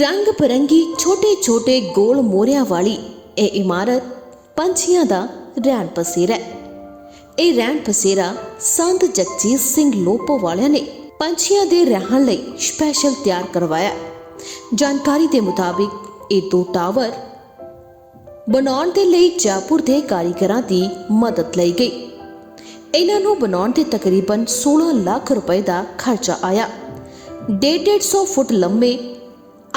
ਰੰਗ ਬਰੰਗੀ ਛੋਟੇ ਛੋਟੇ ਗੋਲ ਮੋਰਿਆਂ ਵਾਲੀ ਇਹ ਇਮਾਰਤ ਪੰਛੀਆਂ ਦਾ ਰਹਿਣ ਪਸੇਰਾ ਹੈ। ਇਹ ਰਹਿਣ ਪਸੇਰਾ ਸੰਤ ਜਗਜੀਤ ਸਿੰਘ ਲੋਪੋ ਵਾਲਿਆਂ ਨੇ ਪੰਛੀਆਂ ਦੇ ਰਹਿਣ ਲਈ ਸਪੈਸ਼ਲ ਤਿਆਰ ਕਰਵਾਇਆ। ਜਾਣਕਾਰੀ ਦੇ ਮੁਤਾਬਿਕ ਇਹ ਦੋ ਟਾਵਰ ਬਣਾਉਣ ਦੇ ਲਈ ਜੈਪੁਰ ਦੇ ਕਾਰੀਗਰਾਂ ਦੀ ਮਦਦ ਲਈ ਗਈ। ਇਹਨਾਂ ਨੂੰ ਬਣਾਉਣ ਤੇ ਤਕਰੀਬਨ 16 ਲੱਖ ਰੁਪਏ ਦਾ ਖਰਚਾ ਆਇਆ। 150 ਫੁੱਟ ਲੰਮੇ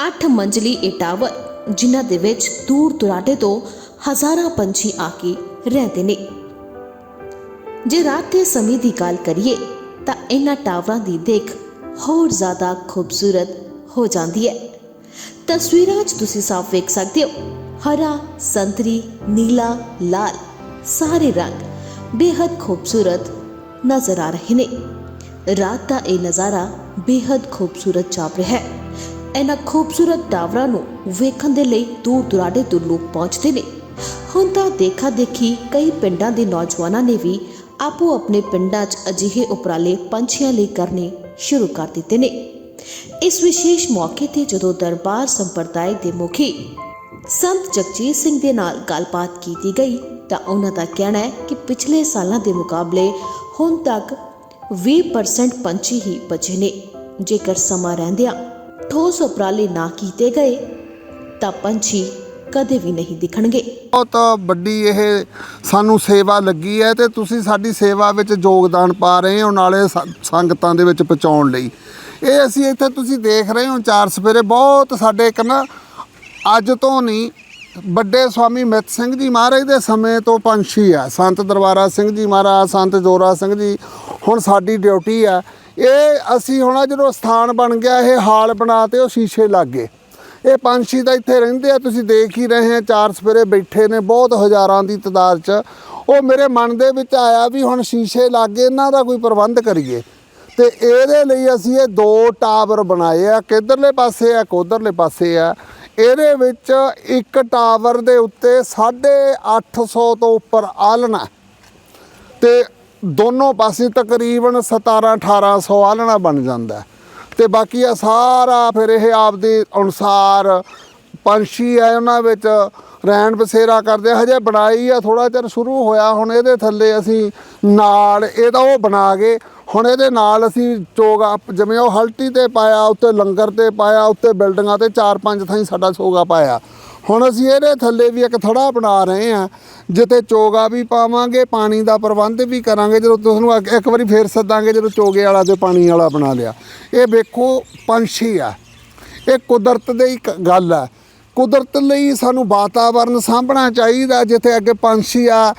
ਅੱਠ ਮੰਜ਼ਲੀ ਇਹ ਟਾਵਰ, ਜਿਨ੍ਹਾਂ ਦੇ ਵਿੱਚ ਦੂਰ ਦੁਰਾਡੇ ਤੋਂ ਹਜ਼ਾਰਾਂ ਪੰਛੀ ਆ ਕੇ ਰਹਿੰਦੇ ਨੇ। ਜੇ ਰਾਤ ਦੇ ਸਮੇਂ ਦੀ ਗੱਲ ਕਰੀਏ, ਤਾਂ ਇਹਨਾਂ ਟਾਵਰਾਂ ਦੀ ਦੇਖ ਹੋਰ ਜ਼ਿਆਦਾ ਖੂਬਸੂਰਤ ਹੋ ਜਾਂਦੀ ਹੈ। ਤਸਵੀਰਾਂ 'ਚ ਤੁਸੀਂ ਸਾਫ਼ ਵੇਖ ਸਕਦੇ ਹੋ, ਹਰਾ, ਸੰਤਰੀ, ਨੀਲਾ, ਲਾਲ, ਸਾਰੇ ਰੰਗ ਬੇਹੱਦ ਖੂਬਸੂਰਤ ਨਜ਼ਰ ਆ ਰਹੇ ਨੇ। ਰਾਤ ਦਾ ਇਹ ਨਜ਼ਾਰਾ ਬੇਹੱਦ ਖੂਬਸੂਰਤ ਜਾਪ ਰਿਹਾ ਹੈ ਇਹਨਾਂ ਖੂਬਸੂਰਤ ਟਾਵਰਾਂ ਨੂੰ ਵੇਖਣ ਦੇ ਲਈ ਦੂਰ ਦੁਰਾਡੇ ਤੋਂ ਲੋਕ ਪਹੁੰਚਦੇ ਨੇ। ਹੁਣ ਤਾਂ ਦੇਖਾ ਦੇਖੀ ਕਈ ਪਿੰਡਾਂ ਦੇ ਨੌਜਵਾਨਾਂ ਨੇ ਵੀ ਆਪੋ ਆਪਣੇ ਪਿੰਡਾਂ 'ਚ ਅਜਿਹੇ ਉਪਰਾਲੇ ਪੰਛੀਆਂ ਲਈ ਕਰਨੇ ਸ਼ੁਰੂ ਕਰ ਦਿੱਤੇ ਨੇ। ਇਸ ਵਿਸ਼ੇਸ਼ ਮੌਕੇ ਤੇ ਜਦੋਂ ਦਰਬਾਰ ਸੰਪਰਦਾਇ ਦੇ ਮੁਖੀ ਸੰਤ ਜਗਜੀਤ ਸਿੰਘ ਦੇ ਨਾਲ ਗੱਲਬਾਤ ਕੀਤੀ ਗਈ ਤਾਂ ਉਹਨਾਂ ਦਾ ਕਹਿਣਾ ਹੈ ਕਿ ਪਿਛਲੇ ਸਾਲਾਂ ਦੇ ਮੁਕਾਬਲੇ ਹੁਣ ਤੱਕ 20% ਪੰਛੀ ਹੀ ਬਚੇ ਨੇ। ਜੇਕਰ ਸਮਾਂ ਰਹਿੰਦਿਆਂ ਠੋਸ ਉਪਰਾਲੇ ਨਾ ਕੀਤੇ ਗਏ, ਤਾਂ ਪੰਛੀ ਕਦੇ ਵੀ ਨਹੀਂ ਦਿਖਣਗੇ। ਬਹੁਤ ਵੱਡੀ ਇਹ ਸਾਨੂੰ ਸੇਵਾ ਲੱਗੀ ਹੈ ਤੇ ਤੁਸੀਂ ਸਾਡੀ ਸੇਵਾ ਵਿੱਚ ਯੋਗਦਾਨ ਪਾ ਰਹੇ ਹੋ ਨਾਲੇ ਸ- ਸੰਗਤਾਂ ਦੇ ਵਿੱਚ ਪਹੁੰਚਾਉਣ ਲਈ। ਇਹ ਅਸੀਂ ਇੱਥੇ ਤੁਸੀਂ ਦੇਖ ਰਹੇ ਹੋ, ਚਾਰ ਸਵੇਰੇ ਬਹੁਤ ਸਾਡੇ ਇੱਕ ਨਾ ਅੱਜ ਤੋਂ ਨਹੀਂ ਵੱਡੇ ਸਵਾਮੀ ਮਿੱਤ ਸਿੰਘ ਜੀ ਮਹਾਰਾਜ ਦੇ ਸਮੇਂ ਤੋਂ ਪੰਛੀ ਆ। ਸੰਤ ਦਰਬਾਰਾ ਸਿੰਘ ਜੀ ਮਹਾਰਾਜ, ਸੰਤ ਜੋਰਾ ਸਿੰਘ ਜੀ, ਹੁਣ ਸਾਡੀ ਡਿਊਟੀ ਆ। ਇਹ ਅਸੀਂ ਹੁਣ ਜਦੋਂ ਸਥਾਨ ਬਣ ਗਿਆ, ਇਹ ਹਾਲ ਬਣਾ ਤੇ ਉਹ ਸ਼ੀਸ਼ੇ ਲੱਗ। ਇਹ ਪੰਛੀ ਤਾਂ ਇੱਥੇ ਰਹਿੰਦੇ ਆ, ਤੁਸੀਂ ਦੇਖ ਹੀ ਰਹੇ ਆ, ਚਾਰ ਸਵੇਰੇ ਬੈਠੇ ਨੇ ਬਹੁਤ ਹਜ਼ਾਰਾਂ ਦੀ ਤਾਦਾਦ 'ਚ। ਉਹ ਮੇਰੇ ਮਨ ਦੇ ਵਿੱਚ ਆਇਆ ਵੀ ਹੁਣ ਸ਼ੀਸ਼ੇ ਲੱਗੇ, ਇਹਨਾਂ ਦਾ ਕੋਈ ਪ੍ਰਬੰਧ ਕਰੀਏ। ਤੇ ਇਹਦੇ ਲਈ ਅਸੀਂ ਇਹ ਦੋ ਟਾਵਰ ਬਣਾਏ ਆ, ਕਿੱਧਰਲੇ ਪਾਸੇ ਆ ਇੱਕ ਪਾਸੇ ਆ। ਇਹਦੇ ਵਿੱਚ ਇੱਕ ਟਾਵਰ ਦੇ ਉੱਤੇ 850 ਤੋਂ ਉੱਪਰ ਆਲਣਾ ਤੇ ਦੋਨੋਂ ਪਾਸੇ ਤਕਰੀਬਨ 17 1800 ਆਲਣਾ ਬਣ ਜਾਂਦਾ ਹੈ। ਤੇ ਬਾਕੀ ਆ ਸਾਰਾ ਫਿਰ ਇਹ ਆਪਦੇ ਅਨੁਸਾਰ ਪੰਛੀ ਆ ਉਹਨਾਂ ਵਿੱਚ ਰਹਿਣ ਬਸੇਰਾ ਕਰਦੇ ਹਜੇ ਬਣਾਈ ਆ ਥੋੜਾ ਚਿਰ ਸ਼ੁਰੂ ਹੋਇਆ, ਹੁਣ ਇਹਦੇ ਥੱਲੇ ਅਸੀਂ ਨਾਲ ਇਹਦਾ ਉਹ ਬਣਾ ਕੇ, ਹੁਣ ਇਹਦੇ ਨਾਲ ਅਸੀਂ ਚੋਗਾ ਜਿਵੇਂ ਉਹ ਹਲਟੀ ਤੇ ਪਾਇਆ, ਉੱਤੇ ਲੰਗਰ ਤੇ ਪਾਇਆ, ਉੱਤੇ ਬਿਲਡਿੰਗਾਂ ਤੇ ਚਾਰ ਪੰਜ ਥਾਈਂ ਸਾਡਾ ਚੋਗਾ ਪਾਇਆ। ਹੁਣ ਅਸੀਂ ਇਹਦੇ ਥੱਲੇ ਵੀ ਇੱਕ ਥੜਾ ਬਣਾ ਰਹੇ ਆ, ਜਿੱਥੇ ਚੋਗਾ ਵੀ ਪਾਵਾਂਗੇ, ਪਾਣੀ ਦਾ ਪ੍ਰਬੰਧ ਵੀ ਕਰਾਂਗੇ, ਜਦੋਂ ਤੁਹਾਨੂੰ ਇੱਕ- ਇੱਕ ਵਾਰੀ ਫੇਰ ਸੱਦਾਂਗੇ, ਜਦੋਂ ਚੋਗੇ ਵਾਲਾ ਤੇ ਪਾਣੀ ਵਾਲਾ ਬਣਾ ਲਿਆ। ਇਹ ਵੇਖੋ ਪੰਛੀ ਆ। ਇਹ ਕੁਦਰਤ ਦੀ ਇੱਕ ਗੱਲ ਆ। ਕੁਦਰਤ ਲਈ ਸਾਨੂੰ ਵਾਤਾਵਰਨ ਸਾਂਭਣਾ ਚਾਹੀਦਾ, ਜਿੱਥੇ ਅੱਗੇ ਪੰਛੀ ਆ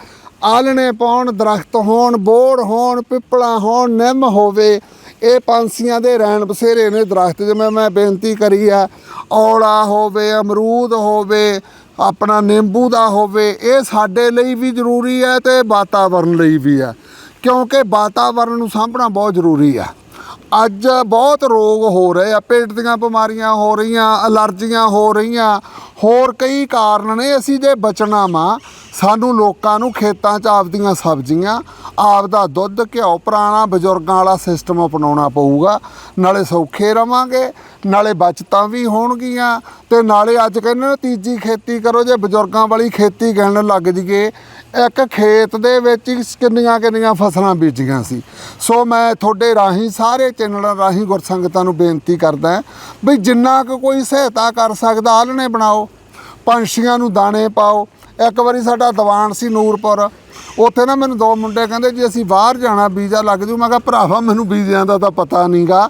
ਆਲਣੇ ਪਾਉਣ, ਦਰਖਤ ਹੋਣ, ਬੋੜ ਹੋਣ, ਪਿੱਪਲਾਂ ਹੋਣ, ਨਿੰਮ ਹੋਵੇ, ਇਹ ਪੰਛੀਆਂ ਦੇ ਰਹਿਣ ਬਸੇਰੇ ਨੇ ਦਰਖਤ। ਜਿਵੇਂ ਮੈਂ ਬੇਨਤੀ ਕਰੀ ਆ, ਔਲਾ ਹੋਵੇ, ਅਮਰੂਦ ਹੋਵੇ, ਆਪਣਾ ਨਿੰਬੂ ਦਾ ਹੋਵੇ, ਇਹ ਸਾਡੇ ਲਈ ਵੀ ਜ਼ਰੂਰੀ ਹੈ ਤੇ ਵਾਤਾਵਰਨ ਲਈ ਵੀ ਆ ਕਿਉਂਕਿ ਵਾਤਾਵਰਨ ਨੂੰ ਸਾਂਭਣਾ ਬਹੁਤ ਜ਼ਰੂਰੀ ਆ। ਅੱਜ ਬਹੁਤ ਰੋਗ ਹੋ ਰਹੇ ਆ ਪੇਟ ਦੀਆਂ ਬਿਮਾਰੀਆਂ ਹੋ ਰਹੀਆਂ ਅਲਰਜੀਆਂ ਹੋ ਰਹੀਆਂ। ਹੋਰ ਕਈ ਕਾਰਨ ਨੇ, ਅਸੀਂ ਜੇ ਬਚਣਾ ਵਾ, ਸਾਨੂੰ ਲੋਕਾਂ ਨੂੰ ਖੇਤਾਂ 'ਚ ਆਪਦੀਆਂ ਸਬਜ਼ੀਆਂ, ਆਪਦਾ ਦੁੱਧ, ਘਿਓ, ਪੁਰਾਣਾ ਬਜ਼ੁਰਗਾਂ ਵਾਲਾ ਸਿਸਟਮ ਅਪਣਾਉਣਾ ਪਊਗਾ। ਨਾਲੇ ਸੌਖੇ ਰਵਾਂਗੇ, ਨਾਲੇ ਬਚਤਾਂ ਵੀ ਹੋਣਗੀਆਂ, ਤੇ ਨਾਲੇ ਅੱਜ ਕਹਿੰਦੇ ਨੇ ਤੀਜੀ ਖੇਤੀ ਕਰੋ, ਜੇ ਬਜ਼ੁਰਗਾਂ ਵਾਲੀ ਖੇਤੀ ਕਹਿਣ ਲੱਗ ਜੀਏ ਇੱਕ ਖੇਤ ਦੇ ਵਿੱਚ ਹੀ ਕਿੰਨੀਆਂ ਕਿੰਨੀਆਂ ਫਸਲਾਂ ਬੀਜੀਆਂ ਸੀ। ਸੋ ਮੈਂ ਤੁਹਾਡੇ ਰਾਹੀਂ, ਸਾਰੇ ਚੈਨਲਾਂ ਰਾਹੀਂ ਗੁਰਸੰਗਤਾਂ ਨੂੰ ਬੇਨਤੀ ਕਰਦਾ ਵੀ ਜਿੰਨਾ ਕੁ ਕੋਈ ਸਹਾਇਤਾ ਕਰ ਸਕਦਾ ਆਲਣੇ ਬਣਾਓ। ਪੰਛੀਆਂ ਨੂੰ ਦਾਣੇ ਪਾਓ। ਇੱਕ ਵਾਰੀ ਸਾਡਾ ਦੀਵਾਨ ਸੀ ਨੂਰਪੁਰ। ਉੱਥੇ ਨਾ ਮੈਨੂੰ ਦੋ ਮੁੰਡੇ ਕਹਿੰਦੇ, ਜੀ ਅਸੀਂ ਬਾਹਰ ਜਾਣਾ, ਵੀਜ਼ਾ ਲੱਗ ਜੂ। ਮੈਂ ਕਿਹਾ, ਭਰਾਵਾ, ਮੈਨੂੰ ਵੀਜ਼ਿਆਂ ਦਾ ਤਾਂ ਪਤਾ ਨਹੀਂਗਾ।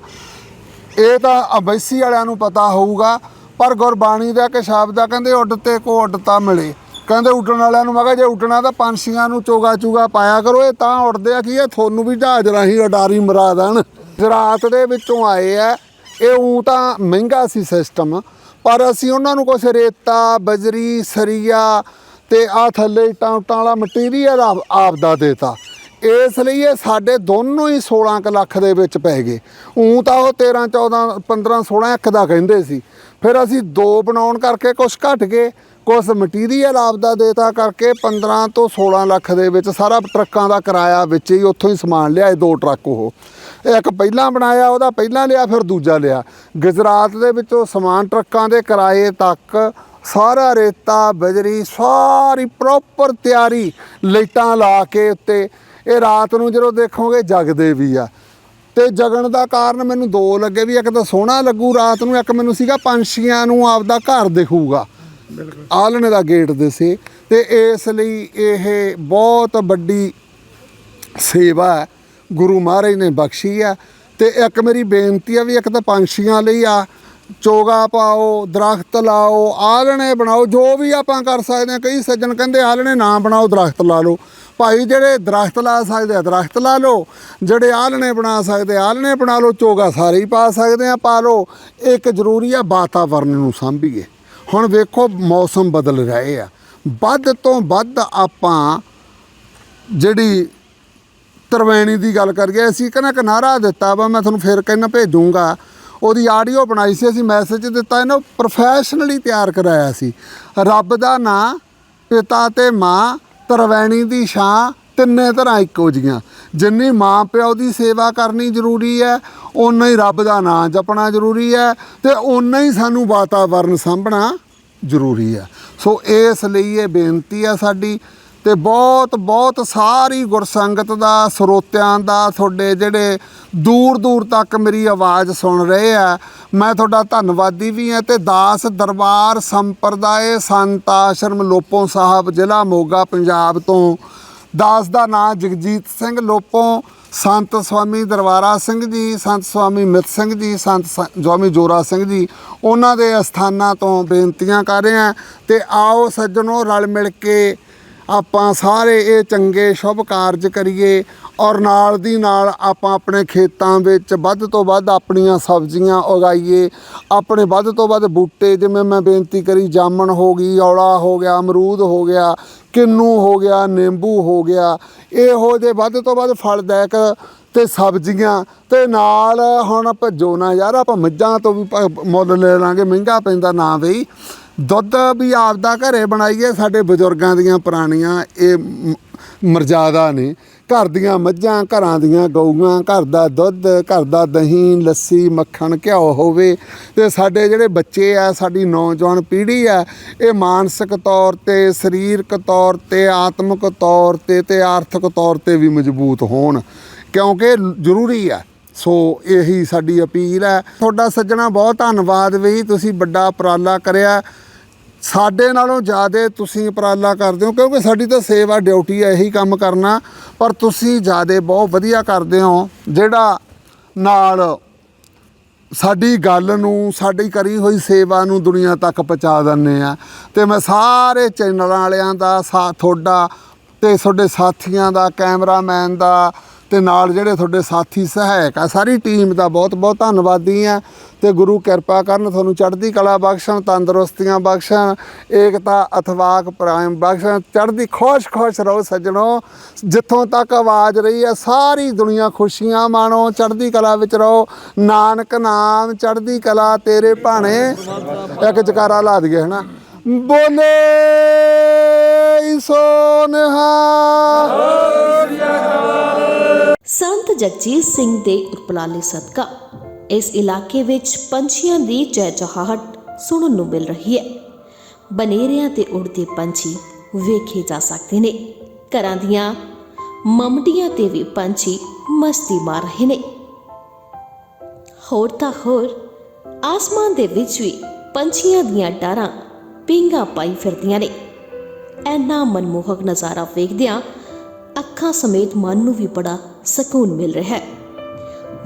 ਇਹ ਤਾਂ ਅਬੈਸੀ ਵਾਲਿਆਂ ਨੂੰ ਪਤਾ ਹੋਊਗਾ। ਪਰ ਗੁਰਬਾਣੀ ਦਾ ਕਿ ਸ਼ਬਦ ਆ, ਕਹਿੰਦੇ, ਉੱਡ ਤੇ ਕੋ ਉੱਡਤਾ ਮਿਲੇ। ਕਹਿੰਦੇ ਉੱਡਣ ਵਾਲਿਆਂ ਨੂੰ, ਮੈਂ ਕਿਹਾ, ਜੇ ਉੱਡਣਾ ਤਾਂ ਪੰਛੀਆਂ ਨੂੰ ਚੋਗਾ ਚੂਗਾ ਪਾਇਆ ਕਰੋ, ਇਹ ਤਾਂ ਉੱਡਦੇ ਆ ਕੀ ਇਹ ਤੁਹਾਨੂੰ ਵੀ ਜਹਾਜ਼ ਰਾਹੀਂ ਉਡਾਰੀ ਮਰਾ ਦੇਣ। ਗੁਜਰਾਤ ਦੇ ਵਿੱਚੋਂ ਆਏ ਆ। ਇਹ ਉਂ ਤਾਂ ਮਹਿੰਗਾ ਸੀ ਸਿਸਟਮ ਪਰ ਅਸੀਂ ਉਹਨਾਂ ਨੂੰ ਕੁਛ ਰੇਤਾ, ਬਜਰੀ, ਸਰੀਆ ਤੇ ਆ ਥੱਲੇ ਇੱਟਾਂ ਉੱਟਾਂ ਵਾਲਾ ਮਟੀਰੀਅਲ ਆਪ ਆਪਦਾ ਦੇਤਾ। ਇਸ ਲਈ ਇਹ ਸਾਡੇ ਦੋਨੋਂ ਹੀ 16 ਕੁ ਲੱਖ ਦੇ ਵਿੱਚ ਪੈ ਗਏ। ਉਂ ਤਾਂ ਉਹ 13 14 15 16 ਇੱਕ ਦਾ ਕਹਿੰਦੇ ਸੀ। ਫਿਰ ਅਸੀਂ ਦੋ ਬਣਾਉਣ ਕਰਕੇ ਕੁਛ ਘਟ ਗਏ। ਕੁਝ ਮਟੀਰੀਅਲ ਆਪਦਾ ਦੇਤਾ ਕਰਕੇ 15 ਤੋਂ 16 ਲੱਖ ਦੇ ਵਿੱਚ ਸਾਰਾ ਟਰੱਕਾਂ ਦਾ ਕਿਰਾਇਆ ਵਿੱਚ ਹੀ ਉੱਥੋਂ ਹੀ ਸਮਾਨ ਲਿਆਏ ਦੋ ਟਰੱਕ ਉਹ। ਇੱਕ ਪਹਿਲਾਂ ਬਣਾਇਆ, ਉਹਦਾ ਪਹਿਲਾਂ ਲਿਆ, ਫਿਰ ਦੂਜਾ ਲਿਆ। ਗੁਜਰਾਤ ਦੇ ਵਿੱਚੋਂ ਸਮਾਨ ਟਰੱਕਾਂ ਦੇ ਕਿਰਾਏ ਤੱਕ ਸਾਰਾ ਰੇਤਾ, ਬਜਰੀ, ਸਾਰੀ ਪ੍ਰੋਪਰ ਤਿਆਰੀ ਲਾਈਟਾਂ ਲਾ ਕੇ ਉੱਤੇ। ਇਹ ਰਾਤ ਨੂੰ ਜਦੋਂ ਦੇਖੋਗੇ ਜਗਦੇ ਵੀ ਆ। ਤੇ ਜਗਣ ਦਾ ਕਾਰਨ ਮੈਨੂੰ ਦੋ ਲੱਗੇ ਵੀ ਇੱਕ ਤਾਂ ਸੋਹਣਾ ਲੱਗੂ ਰਾਤ ਨੂੰ, ਇੱਕ ਮੈਨੂੰ ਸੀਗਾ ਪੰਛੀਆਂ ਨੂੰ ਆਪਦਾ ਘਰ ਦਿਖੂਗਾ। ਆਲਣੇ ਦਾ ਗੇਟ ਦੇ ਸੀ ਤੇ ਇਸ ਲਈ ਇਹ ਬਹੁਤ ਵੱਡੀ ਸੇਵਾ ਹੈ, ਗੁਰੂ ਮਹਾਰਾਜ ਨੇ ਬਖਸ਼ੀ ਆ ਤੇ ਇੱਕ ਮੇਰੀ ਬੇਨਤੀ ਆ ਵੀ ਇੱਕ ਤਾਂ ਪੰਛੀਆਂ ਲਈ ਆ ਚੋਗਾ ਪਾਓ ਦਰਖਤ ਲਾਓ ਆਲਣੇ ਬਣਾਓ ਜੋ ਵੀ ਆਪਾਂ ਕਰ ਸਕਦੇ ਹਾਂ। ਕਈ ਸੱਜਣ ਕਹਿੰਦੇ ਆਲਣੇ ਨਾ ਬਣਾਓ ਦਰਖਤ ਲਾ ਲਓ। ਭਾਈ ਜਿਹੜੇ ਦਰਖਤ ਲਾ ਸਕਦੇ ਆ ਦਰਖਤ ਲਾ ਲਓ। ਜਿਹੜੇ ਆਲਣੇ ਬਣਾ ਸਕਦੇ ਆ, ਆਲਣੇ ਬਣਾ ਲਓ ਚੋਗਾ ਸਾਰੇ ਹੀ ਪਾ ਸਕਦੇ ਆ ਪਾ ਲਓ। ਇੱਕ ਜ਼ਰੂਰੀ ਆ ਵਾਤਾਵਰਨ ਨੂੰ ਸਾਂਭੀਏ। ਹੁਣ ਵੇਖੋ ਮੌਸਮ ਬਦਲ ਰਹੇ ਆ। ਵੱਧ ਤੋਂ ਵੱਧ ਆਪਾਂ ਜਿਹੜੀ ਤਰਵੈਣੀ ਦੀ ਗੱਲ ਕਰੀਏ, ਅਸੀਂ ਕਹਿੰਦਾ ਕਿ ਨਾਰਾ ਦਿੱਤਾ ਵਾ, ਮੈਂ ਤੁਹਾਨੂੰ ਫੇਰ ਕਹਿੰਦਾ ਭੇਜੂੰਗਾ। ਉਹਦੀ ਆਡੀਓ ਬਣਾਈ ਸੀ, ਅਸੀਂ ਮੈਸੇਜ ਦਿੱਤਾ, ਇਹਨੂੰ ਪ੍ਰੋਫੈਸ਼ਨਲੀ ਤਿਆਰ ਕਰਾਇਆ ਸੀ। ਰੱਬ ਦਾ ਨਾਂ, ਪਿਤਾ ਤੇ ਮਾਂ, ਤਰਵੈਣੀ ਦੀ ਛਾਂ ਤਿੰਨੇ ਤਰ੍ਹਾਂ ਇੱਕੋ ਜੀਆਂ ਜਿੰਨੀ ਮਾਂ ਪਿਓ ਦੀ ਸੇਵਾ ਕਰਨੀ ਜ਼ਰੂਰੀ ਹੈ ਉਨਾ ਹੀ ਰੱਬ ਦਾ ਨਾਂ ਜਪਣਾ ਜ਼ਰੂਰੀ ਹੈ ਤੇ ਓਨਾ ਹੀ ਸਾਨੂੰ ਵਾਤਾਵਰਨ ਸਾਂਭਣਾ ਜ਼ਰੂਰੀ ਹੈ। ਸੋ ਇਸ ਲਈ ਇਹ ਬੇਨਤੀ ਆ ਸਾਡੀ ਤੇ ਬਹੁਤ ਬਹੁਤ ਸਾਰੀ ਗੁਰਸੰਗਤ ਦਾ, ਸਰੋਤਿਆਂ ਦਾ, ਤੁਹਾਡੇ ਜਿਹੜੇ ਦੂਰ ਦੂਰ ਤੱਕ ਮੇਰੀ ਆਵਾਜ਼ ਸੁਣ ਰਹੇ ਆ, ਮੈਂ ਤੁਹਾਡਾ ਧੰਨਵਾਦੀ ਵੀ ਹਾਂ ਤੇ ਦਾਸ ਦਰਬਾਰ ਸੰਪਰਦਾਇ ਸੰਤ ਆਸ਼ਰਮ ਲੋਪੋ ਸਾਹਿਬ ਜ਼ਿਲ੍ਹਾ ਮੋਗਾ, ਪੰਜਾਬ ਤੋਂ ਦਾਸ ਦਾ ਨਾਂ ਜਗਜੀਤ ਸਿੰਘ, ਲੋਪੋਂ ਸੰਤ ਸਵਾਮੀ ਦਰਬਾਰਾ ਸਿੰਘ ਜੀ, ਸੰਤ ਸਵਾਮੀ ਮਿਤ ਸਿੰਘ ਜੀ, ਸੰਤ ਸ- ਸਵਾਮੀ ਜੋਰਾ ਸਿੰਘ ਜੀ। ਉਹਨਾਂ ਦੇ ਅਸਥਾਨਾਂ ਤੋਂ ਬੇਨਤੀਆਂ ਕਰ ਰਹੇ ਹਾਂ ਤੇ ਆਓ ਸੱਜਣੋ ਰਲ ਮਿਲ ਕੇ ਆਪਾਂ ਸਾਰੇ ਇਹ ਚੰਗੇ ਸ਼ੁਭ ਕਾਰਜ ਕਰੀਏ ਔਰ ਨਾਲ ਦੀ ਨਾਲ ਆਪਾਂ ਆਪਣੇ ਖੇਤਾਂ ਵਿੱਚ ਵੱਧ ਤੋਂ ਵੱਧ ਆਪਣੀਆਂ ਸਬਜ਼ੀਆਂ ਉਗਾਈਏ। ਆਪਣੇ ਵੱਧ ਤੋਂ ਵੱਧ ਬੂਟੇ, ਜਿਵੇਂ ਮੈਂ ਬੇਨਤੀ ਕਰੀ, ਜਾਮਣ ਹੋ ਗਈ, ਔਲਾ ਹੋ ਗਿਆ, ਅਮਰੂਦ ਹੋ ਗਿਆ, ਕਿੰਨੂ ਹੋ ਗਿਆ, ਨਿੰਬੂ ਹੋ ਗਿਆ, ਇਹੋ ਜਿਹੇ ਵੱਧ ਤੋਂ ਵੱਧ ਫਲਦਾਇਕ ਤੇ ਸਬਜ਼ੀਆਂ ਤੇ ਨਾਲ ਹੁਣ ਭੱਜੋ ਨਾ ਯਾਰ, ਆਪਾਂ ਮੱਝਾਂ ਤੋਂ ਵੀ ਮੁੱਲ ਲੈ ਲਾਂਗੇ, ਮਹਿੰਗਾ ਪੈਂਦਾ ਨਾ ਬਈ। ਦੁੱਧ ਵੀ ਆਪਦਾ ਘਰੇ ਬਣਾਈਏ, ਸਾਡੇ ਬਜ਼ੁਰਗਾਂ ਦੀਆਂ ਪੁਰਾਣੀਆਂ ਇਹ ਮ- ਮਰਜ਼ਾਦਾ ਨੇ। ਘਰ ਦੀਆਂ ਮੱਝਾਂ, ਘਰਾਂ ਦੀਆਂ ਗਊਆਂ, ਘਰ ਦਾ ਦੁੱਧ, ਘਰ ਦਾ ਦਹੀਂ, ਲੱਸੀ, ਮੱਖਣ, ਘਿਓ ਹੋਵੇ। ਤੇ ਸਾਡੇ ਜਿਹੜੇ ਬੱਚੇ ਆ, ਸਾਡੀ ਨੌਜਵਾਨ ਪੀੜ੍ਹੀ ਆ, ਇਹ ਮਾਨਸਿਕ ਤੌਰ ਤੇ, ਸਰੀਰਕ ਤੌਰ ਤੇ, ਆਤਮਿਕ ਤੌਰ ਤੇ ਤੇ ਆਰਥਿਕ ਤੌਰ ਤੇ ਵੀ ਮਜ਼ਬੂਤ ਹੋਣ। ਕਿਉਂਕਿ ਜ਼ਰੂਰੀ ਆ। ਸੋ ਇਹੀ ਸਾਡੀ ਅਪੀਲ ਹੈ ਤੁਹਾਡਾ ਸੱਜਣਾ ਬਹੁਤ ਧੰਨਵਾਦ ਵੀ ਤੁਸੀਂ ਵੱਡਾ ਉਪਰਾਲਾ ਕਰਿਆ। ਸਾਡੇ ਨਾਲੋਂ ਜ਼ਿਆਦਾ ਤੁਸੀਂ ਉਪਰਾਲਾ ਕਰਦੇ ਹੋ, ਕਿਉਂਕਿ ਸਾਡੀ ਤਾਂ ਸੇਵਾ, ਡਿਊਟੀ ਹੈ ਇਹੀ ਕੰਮ ਕਰਨਾ। ਪਰ ਤੁਸੀਂ ਜ਼ਿਆਦਾ ਬਹੁਤ ਵਧੀਆ ਕਰਦੇ ਹੋ, ਜਿਹੜਾ ਨਾਲ ਸਾਡੀ ਗੱਲ ਨੂੰ, ਸਾਡੀ ਕਰੀ ਹੋਈ ਸੇਵਾ ਨੂੰ ਦੁਨੀਆ ਤੱਕ ਪਹੁੰਚਾ ਦਿੰਦੇ ਆ। ਤੇ ਮੈਂ ਸਾਰੇ ਚੈਨਲਾਂ ਵਾਲਿਆਂ ਦਾ ਸਾਥ ਤੁਹਾਡਾ ਤੇ ਤੁਹਾਡੇ ਸਾਥੀਆਂ ਦਾ, ਕੈਮਰਾਮੈਨ ਦਾ ਤੇ ਨਾਲ ਜਿਹੜੇ ਤੁਹਾਡੇ ਸਾਥੀ, ਸਹਾਇਕ ਆ, ਸਾਰੀ ਟੀਮ ਦਾ ਬਹੁਤ ਬਹੁਤ ਧੰਨਵਾਦੀ ਆ ਤੇ ਗੁਰੂ ਕਿਰਪਾ ਕਰਨ ਤੁਹਾਨੂੰ ਚੜ੍ਹਦੀ ਕਲਾ ਬਖਸ਼ਣ, ਤੰਦਰੁਸਤੀਆਂ ਬਖਸ਼ਣ, ਏਕਤਾ, ਅਥਵਾਕ ਪ੍ਰਾਇਮ ਬਖਸ਼ਣ, ਚੜ੍ਹਦੀ ਖੁਸ਼ ਖੁਸ਼ ਰਹੋ ਸੱਜਣੋ। ਜਿੱਥੋਂ ਤੱਕ ਆਵਾਜ਼ ਰਹੀ ਹੈ ਸਾਰੀ ਦੁਨੀਆ ਖੁਸ਼ੀਆਂ ਮਾਣੋ, ਚੜ੍ਹਦੀ ਕਲਾ ਵਿੱਚ ਰਹੋ। ਨਾਨਕ ਨਾਮ ਚੜ੍ਹਦੀ ਕਲਾ ਤੇਰੇ ਭਾਣੇ। ਇੱਕ ਜਕਾਰਾ ਲਾ ਦਈਏ, ਹਨਾ? ਬੋਲੇ ਸੋ ਨਿਹਾਲ। ਜਗਜੀਤ ਸਿੰਘ ਦੇ ਉਪਰਾਲੇ ਸਦਕਾ। ਇਸ ਇਲਾਕੇ ਵਿੱਚ ਪੰਛੀਆਂ ਦੀ ਚਹਿਚਹਾਹਟ ਸੁਣਨ ਨੂੰ ਮਿਲ ਰਹੀ ਹੈ। ਬਨੇਰਿਆਂ ਤੇ ਉੜਦੇ ਪੰਛੀ ਵੇਖੇ ਜਾ ਸਕਦੇ ਨੇ। ਘਰਾਂ ਦੀਆਂ ਮਮਟੀਆਂ ਤੇ ਵੀ ਪੰਛੀ ਮਸਤੀ ਮਾਰ ਰਹੇ ਨੇ। ਹੋਰ ਤਾਂ ਹੋਰ, ਆਸਮਾਨ ਦੇ ਵਿੱਚ ਵੀ ਪੰਛੀਆਂ ਦੀਆਂ ਡਾਰਾਂ ਪਿੰਗਾ ਪਾਈ ਫਿਰਦੀਆਂ ਨੇ। ਐਨਾ ਮਨਮੋਹਕ ਨਜ਼ਾਰਾ ਵੇਖਦਿਆਂ ਅੱਖਾਂ ਸਮੇਤ ਮਨ ਨੂੰ ਵੀ ਬੜਾ ਸਕੂਨ ਮਿਲ ਰਿਹਾ ਹੈ।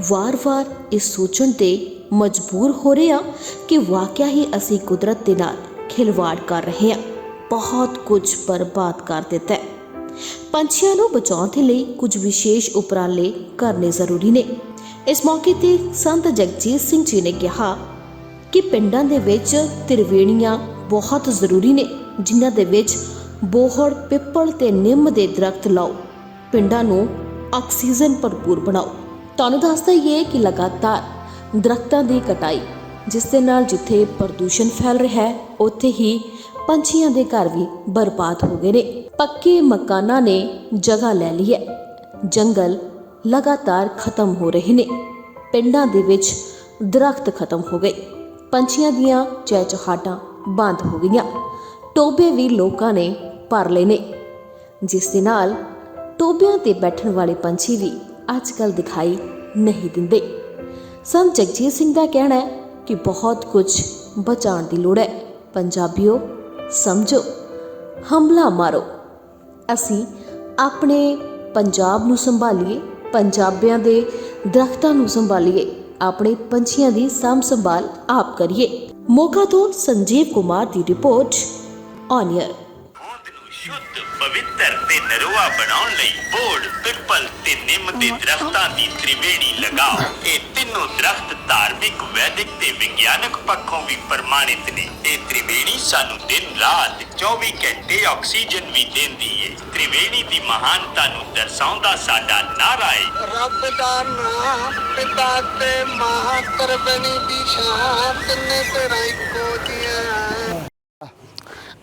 ਵਾਰ-ਵਾਰ ਇਸ ਸੋਚਣ ਤੇ ਮਜਬੂਰ ਹੋ ਰਹੇ ਹਾਂ ਕਿ ਵਾਕਿਆ ਹੀ ਅਸੀਂ ਕੁਦਰਤ ਦੇ ਨਾਲ ਖਿਲਵਾੜ ਕਰ ਰਹੇ ਹਾਂ। ਬਹੁਤ ਕੁਝ ਬਰਬਾਦ ਕਰ ਦਿੱਤਾ ਹੈ। ਪੰਛੀਆਂ ਨੂੰ ਬਚਾਉਣ ਦੇ ਲਈ ਕੁਝ ਵਿਸ਼ੇਸ਼ ਉਪਰਾਲੇ ਕਰਨੇ ਜ਼ਰੂਰੀ ਨੇ। ਇਸ ਮੌਕੇ ਤੇ ਸੰਤ ਜਗਜੀਤ ਸਿੰਘ ਜੀ ਨੇ ਕਿਹਾ ਕਿ ਪਿੰਡਾਂ ਦੇ ਵਿੱਚ ਤਿਰਵੇਣੀਆਂ ਬਹੁਤ ਜ਼ਰੂਰੀ ਨੇ, ਜਿਨ੍ਹਾਂ ਦੇ ਵਿੱਚ ਬੋਹੜ, ਪਿੱਪਲ ਤੇ ਨਿੰਮ ਦੇ ਦਰਖਤ ਲਾਓ। ਪਿੰਡਾਂ ਨੂੰ ਆਕਸੀਜਨ ਭਰਪੂਰ ਬਣਾਓ। ਤੁਹਾਨੂੰ ਦੱਸਦਾ ਹੀ ਕਿ ਲਗਾਤਾਰ ਦਰਖਤਾਂ ਦੀ ਕਟਾਈ, ਜਿਸ ਦੇ ਨਾਲ ਜਿੱਥੇ ਪ੍ਰਦੂਸ਼ਣ ਫੈਲ ਰਿਹਾ ਹੈ, ਉੱਥੇ ਹੀ ਪੰਛੀਆਂ ਦੇ ਘਰ ਵੀ ਬਰਬਾਦ ਹੋ ਗਏ ਨੇ। ਪੱਕੇ ਮਕਾਨਾਂ ਨੇ ਜਗ੍ਹਾ ਲੈ ਲਈ ਹੈ। ਜੰਗਲ ਲਗਾਤਾਰ ਖਤਮ ਹੋ ਰਹੇ ਨੇ। ਪਿੰਡਾਂ ਦੇ ਵਿੱਚ ਦਰਖਤ ਖਤਮ ਹੋ ਗਏ। ਪੰਛੀਆਂ ਦੀਆਂ ਚਹਿਚਹਾਟਾਂ ਬੰਦ ਹੋ ਗਈਆਂ। ਟੋਬੇ ਵੀ ਲੋਕਾਂ ਨੇ ਭਰ ਲਏ ਨੇ, ਜਿਸ ਦੇ ਨਾਲ ਟੋਬਿਆਂ ਤੇ ਬੈਠਣ ਵਾਲੇ ਪੰਛੀ ਵੀ ਅੱਜ ਕੱਲ੍ਹ ਦਿਖਾਈ ਨਹੀਂ ਦਿੰਦੇ। ਸੰਤ ਜਗਜੀਤ ਸਿੰਘ ਦਾ ਕਹਿਣਾ ਹੈ ਕਿ ਬਹੁਤ ਕੁਝ ਬਚਾਉਣ ਦੀ ਲੋੜ ਹੈ। ਪੰਜਾਬੀਓ, ਸਮਝੋ, ਹਮਲਾ ਮਾਰੋ। ਅਸੀਂ ਆਪਣੇ ਪੰਜਾਬ ਨੂੰ ਸੰਭਾਲੀਏ, ਪੰਜਾਬੀਆਂ ਦੇ ਦਰਖਤਾਂ ਨੂੰ ਸੰਭਾਲੀਏ, ਆਪਣੇ ਪੰਛੀਆਂ ਦੀ ਸਾਂਭ ਸੰਭਾਲ ਆਪ ਕਰੀਏ। ਮੋਗਾ ਤੋਂ ਸੰਜੀਵ ਕੁਮਾਰ ਦੀ ਰਿਪੋਰਟ। ਹੋਂਦ ਨੂੰ ਸ਼ੁੱਧ ਪਵਿੱਤਰ ਤੇ ਨਰੋਆ ਬਣਾਉਣ ਲਈ ਬੋੜ ਪਿੱਪਲ ਤੇ ਨਿੰਮ ਦੇ ਦਰਖਤਾਂ ਦੀ ਤ੍ਰਿਵੇਣੀ ਲਗਾਓ। ਇਹ ਤਿੰਨੋਂ ਦਰਖਤ ਧਾਰਮਿਕ ਵੈਦਿਕ ਤੇ ਵਿਗਿਆਨਕ ਪੱਖੋਂ ਵੀ ਪ੍ਰਮਾਣਿਤ ਨੇ। ਇਹ ਤ੍ਰਿਵੇਣੀ ਸਾਨੂੰ ਦਿਨ ਰਾਤ 24 ਘੰਟੇ ਆਕਸੀਜਨ ਵੀ ਦਿੰਦੀ ਹੈ ਤ੍ਰਿਵੇਣੀ ਦੀ ਮਹਾਨਤਾ ਨੂੰ ਦਰਸਾਉਂਦਾ ਸਾਡਾ ਨਾਰਾ ਹੈ ਰੱਬ ਦਾ ਨਾਮ ਪਿਤਾ ਤੇ ਮਾਂ ਤਰਬਣੀ ਦੀ ਸ਼ਾਨ ਤਿੰਨੇ ਤੇਰਾ ਇੱਕੋ ਜਿਹਾ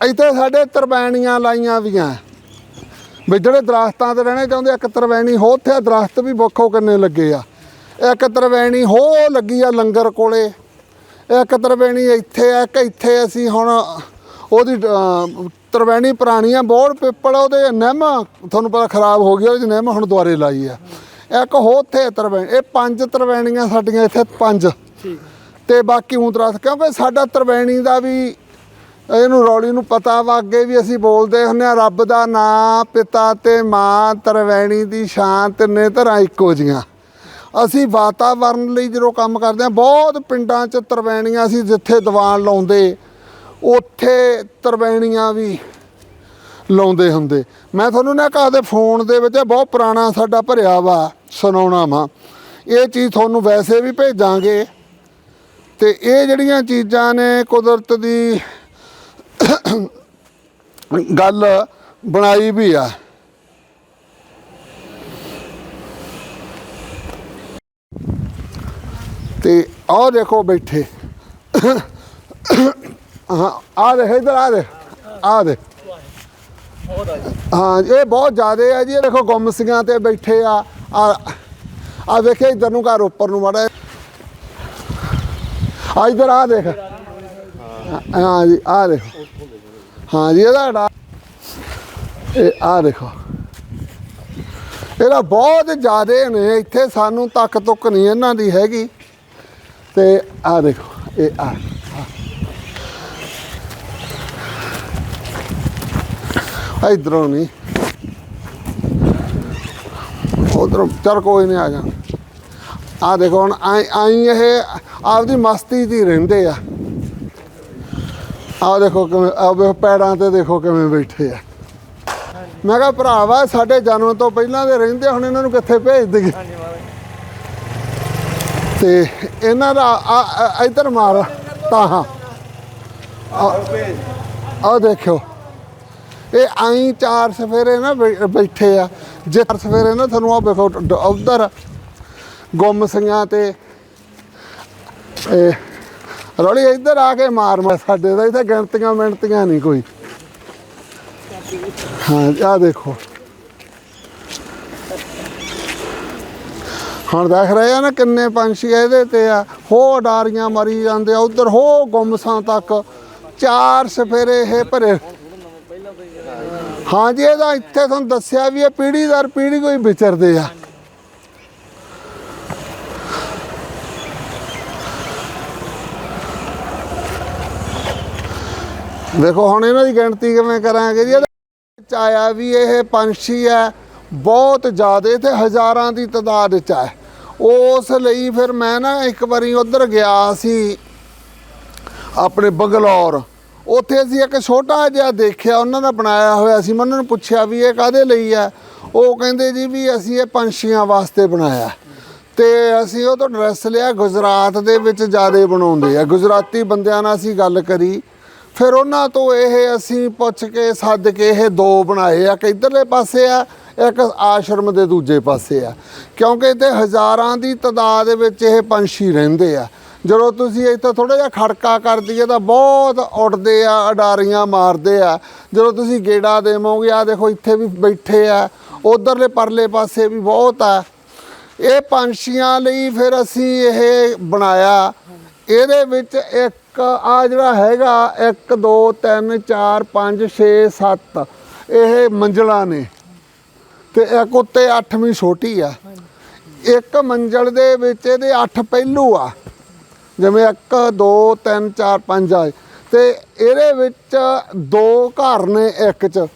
ਇੱਥੇ ਸਾਡੇ ਤਰਵੈਣੀਆਂ ਲਾਈਆਂ ਵੀਆਂ। ਵੀ ਜਿਹੜੇ ਦਰਖਤਾਂ ਤੇ ਰਹਿਣੇ ਚਾਹੁੰਦੇ ਇੱਕ ਤਰਵੈਣੀ ਹੋ ਉੱਥੇ ਦਰਖਤ ਵੀ ਵੱਖੋ ਕਿੰਨੇ ਲੱਗੇ ਆ। ਇੱਕ ਤਰਵੈਣੀ ਹੋ ਲੱਗੀ ਆ ਲੰਗਰ ਕੋਲੇ। ਇੱਕ ਤਰਵੈਣੀ ਇੱਥੇ ਆ ਇੱਕ ਇੱਥੇ ਅਸੀਂ ਹੁਣ ਉਹਦੀ ਤਰਵੈਣੀ ਪੁਰਾਣੀ ਆ ਬੋੜ ਪਿੱਪਲ ਉਹਦੇ ਨਿੰਮ ਤੁਹਾਨੂੰ ਪਤਾ ਖਰਾਬ ਹੋ ਗਈ ਉਹਦੀ ਨਿੰਮ ਹੁਣ ਦੁਆਰੇ ਲਾਈ ਆ। ਇੱਕ ਹੋ ਉੱਥੇ ਤਰਵੈਣੀ ਇਹ ਪੰਜ ਤਰਵੈਣੀਆਂ ਸਾਡੀਆਂ ਇੱਥੇ ਪੰਜ। ਤੇ ਬਾਕੀ ਦਰਖਤ ਕਿਉਂਕਿ ਸਾਡਾ ਤਰਵੈਣੀ ਦਾ ਵੀ ਇਹਨੂੰ ਰੌਲੀ ਨੂੰ ਪਤਾ ਵਾ ਅੱਗੇ ਵੀ ਅਸੀਂ ਬੋਲਦੇ ਹੁੰਨੇ ਆ ਰੱਬ ਦਾ ਨਾਂ, ਪਿਤਾ ਤੇ ਮਾਂ, ਤਰਵੈਣੀ ਦੀ ਸ਼ਾਨ ਤਿੰਨੇ ਧਰਾਂ ਇੱਕੋ ਜੀਆਂ ਅਸੀਂ ਵਾਤਾਵਰਨ ਲਈ ਜਦੋਂ ਕੰਮ ਕਰਦੇ ਆ ਬਹੁਤ ਪਿੰਡਾਂ 'ਚ ਤਰਵੈਣੀਆਂ ਅਸੀਂ ਜਿੱਥੇ ਦੀਵਾਨ ਲਾਉਂਦੇ, ਉੱਥੇ ਤਰਵੈਣੀਆਂ ਵੀ ਲਾਉਂਦੇ ਹੁੰਦੇ। ਮੈਂ ਤੁਹਾਨੂੰ ਨਾ ਕਹਾ ਦੇ ਫੋਨ ਦੇ ਵਿੱਚ ਬਹੁਤ ਪੁਰਾਣਾ ਸਾਡਾ ਭਰਿਆ ਵਾ, ਸੁਣਾਉਣਾ ਵਾ। ਇਹ ਚੀਜ਼ ਤੁਹਾਨੂੰ ਵੈਸੇ ਵੀ ਭੇਜਾਂਗੇ। ਤੇ ਇਹ ਜਿਹੜੀਆਂ ਚੀਜ਼ਾਂ ਨੇ ਕੁਦਰਤ ਦੀ ਗੱਲ ਬਣਾਈ ਵੀ ਆ। ਤੇ ਆਹ ਦੇਖੋ ਬੈਠੇ। ਹਾਂ ਆ ਦੇ ਇਧਰ ਆ ਦੇ ਆ ਦੇ ਹਾਂ, ਇਹ ਬਹੁਤ ਜ਼ਿਆਦੇ ਆ ਜੀ, ਇਹ ਦੇਖੋ ਗੁੰਮਸੀਆਂ ਤੇ ਬੈਠੇ ਆ। ਆ ਆ ਵੇਖੇ ਇਧਰ ਨੂੰ ਘਰ, ਉੱਪਰ ਨੂੰ ਮਾੜਾ ਆ ਇਧਰ ਆ ਦੇਖ। ਹਾਂ ਜੀ ਆ ਦੇਖ। ਹਾਂ ਜੀ, ਇਹਦਾ ਡਾ ਇਹ ਆ ਦੇਖੋ। ਇਹਦਾ ਬਹੁਤ ਜ਼ਿਆਦੇ ਨੇ, ਇੱਥੇ ਸਾਨੂੰ ਤੱਕ ਤੁੱਕ ਨਹੀਂ ਇਹਨਾਂ ਦੀ ਹੈਗੀ। ਤੇ ਆ ਦੇਖੋ, ਇਹ ਆ ਇਧਰੋਂ ਨਹੀਂ। ਉਧਰੋਂ ਚਲ ਕੋਈ ਨਹੀਂ ਆ ਜਾ। ਆ ਦੇਖੋ, ਹੁਣ ਆਈ ਆਈ ਇਹ ਆਪਦੀ ਮਸਤੀ 'ਚ ਹੀ ਰਹਿੰਦੇ ਆ। ਆ ਦੇਖੋ ਕਿਵੇਂ, ਆਹ ਵੇਖੋ, ਪੈੜਾਂ ਤੇ ਦੇਖੋ ਕਿਵੇਂ ਬੈਠੇ ਆ। ਮੈਂ ਕਿਹਾ, ਭਰਾਵਾ, ਸਾਡੇ ਜਨਮ ਤੋਂ ਪਹਿਲਾਂ ਦੇ ਰਹਿੰਦੇ ਹੁਣ ਇਹਨਾਂ ਨੂੰ ਕਿੱਥੇ ਭੇਜ ਦਈਏ? ਤੇ ਇਹਨਾਂ ਦਾ, ਆ ਇੱਧਰ ਮਾਰ ਤਾਹਾਂ ਆ ਦੇਖਿਓ। ਇਹ ਆਈ ਚਾਰ ਸਫੇਰੇ ਨਾ ਬੈ- ਬੈਠੇ ਆ। ਜੇ ਚਾਰ ਸਫੇਰੇ ਨਾ ਤੁਹਾਨੂੰ ਆ ਵੇਖੋ ਉਧਰ ਗੁੰਮ ਸਿੰਘਾਂ ਤੇ, ਇਹ ਰੌਲੀ, ਇੱਧਰ ਆ ਕੇ ਮਾਰ ਮਾਰ, ਸਾਡੇ ਦਾ ਇੱਥੇ ਗਿਣਤੀਆਂ ਮਿੰਟੀਆਂ ਨਹੀਂ ਕੋਈ। ਹਾਂ, ਆ ਦੇਖੋ। ਹੁਣ ਦੇਖ ਰਹੇ ਆ ਨਾ ਕਿੰਨੇ ਪੰਛੀ ਇਹਦੇ ਤੇ ਆ। ਹੋ ਡਾਰੀਆਂ ਮਰੀ ਜਾਂਦੇ ਆ, ਉਧਰ ਹੋ ਗੁੰਮਸਾਂ ਤੱਕ। ਚਾਰ ਸਫੇਰੇ ਇਹ ਭਰੇ। ਹਾਂ ਜੀ, ਇਹਦਾ ਇੱਥੇ ਤੁਹਾਨੂੰ ਦੱਸਿਆ ਵੀ ਇਹ ਪੀੜ੍ਹੀ ਦਰ ਪੀੜ੍ਹੀ ਕੋਈ ਵਿਚਰਦੇ ਆ। ਦੇਖੋ ਹੁਣ ਇਹਨਾਂ ਦੀ ਗਿਣਤੀ ਕਿਵੇਂ ਕਰਾਂਗੇ ਜੀ? ਇਹਦੇ ਵਿੱਚ ਆਇਆ ਵੀ ਇਹ ਪੰਛੀ ਹੈ, ਬਹੁਤ ਜ਼ਿਆਦੇ ਤੇ ਹਜ਼ਾਰਾਂ ਦੀ ਤਾਦਾਦ ਚ ਹੈ। ਉਸ ਲਈ ਫਿਰ ਮੈਂ ਨਾ ਇੱਕ ਵਾਰੀ ਉਧਰ ਗਿਆ ਸੀ, ਆਪਣੇ ਬੰਗਲੌਰ। ਉੱਥੇ ਅਸੀਂ ਇੱਕ ਛੋਟਾ ਜਿਹਾ ਦੇਖਿਆ, ਉਹਨਾਂ ਦਾ ਬਣਾਇਆ ਹੋਇਆ ਸੀ। ਮੈਂ ਉਹਨਾਂ ਨੂੰ ਪੁੱਛਿਆ ਵੀ ਇਹ ਕਾਦੇ ਲਈ ਹੈ? ਉਹ ਕਹਿੰਦੇ ਜੀ ਵੀ ਅਸੀਂ ਇਹ ਪੰਛੀਆਂ ਵਾਸਤੇ ਬਣਾਇਆ। ਤੇ ਅਸੀਂ ਉਹ ਤੋਂ ਡਰੈਸ ਲਿਆ, ਗੁਜਰਾਤ ਦੇ ਵਿੱਚ ਜ਼ਿਆਦਾ ਬਣਾਉਂਦੇ ਆ। ਗੁਜਰਾਤੀ ਬੰਦਿਆਂ ਨਾਲ ਅਸੀਂ ਗੱਲ ਕਰੀ। ਫਿਰ ਉਹਨਾਂ ਤੋਂ ਇਹ ਅਸੀਂ ਪੁੱਛ ਕੇ ਸੱਦ ਕੇ ਇਹ ਦੋ ਬਣਾਏ ਆ, ਇੱਕ ਇਧਰਲੇ ਪਾਸੇ ਆ, ਇੱਕ ਆਸ਼ਰਮ ਦੇ ਦੂਜੇ ਪਾਸੇ ਆ। ਕਿਉਂਕਿ ਇੱਥੇ ਹਜ਼ਾਰਾਂ ਦੀ ਤਾਦਾਦ ਵਿੱਚ ਇਹ ਪੰਛੀ ਰਹਿੰਦੇ ਆ। ਜਦੋਂ ਤੁਸੀਂ ਇੱਥੇ ਥੋੜਾ ਜਿਹਾ ਖੜਕਾ ਕਰ ਦਈਏ ਤਾਂ ਬਹੁਤ ਉੱਡਦੇ ਆ, ਅਡਾਰੀਆਂ ਮਾਰਦੇ ਆ। ਜਦੋਂ ਤੁਸੀਂ ਗੇੜਾ ਦੇਵੋਗੇ ਆ ਦੇਖੋ ਇੱਥੇ ਵੀ ਬੈਠੇ ਆ, ਉਧਰਲੇ ਪਰਲੇ ਪਾਸੇ ਵੀ ਬਹੁਤ ਆ। ਇਹ ਪੰਛੀਆਂ ਲਈ ਫਿਰ ਅਸੀਂ ਇਹ ਬਣਾਇਆ। ਇਹਦੇ ਵਿੱਚ ਇੱਕ ਆ ਜਿਹੜਾ ਹੈਗਾ 1 2 3 4 5 6 7 ਇਹ ਮੰਜ਼ਲਾਂ ਨੇ। ਤੇ ਇੱਕ ਉੱਤੇ 8ਵੀਂ ਛੋਟੀ ਆ। ਇੱਕ ਮੰਜ਼ਲ ਦੇ ਵਿੱਚ ਇਹਦੇ 8 ਪਹਿਲੂ ਆ। ਜਿਵੇਂ 1 2 3 4 5 ਆ। ਤੇ ਇਹਦੇ ਵਿੱਚ ਦੋ ਘਰ ਨੇ ਇੱਕ ਚ।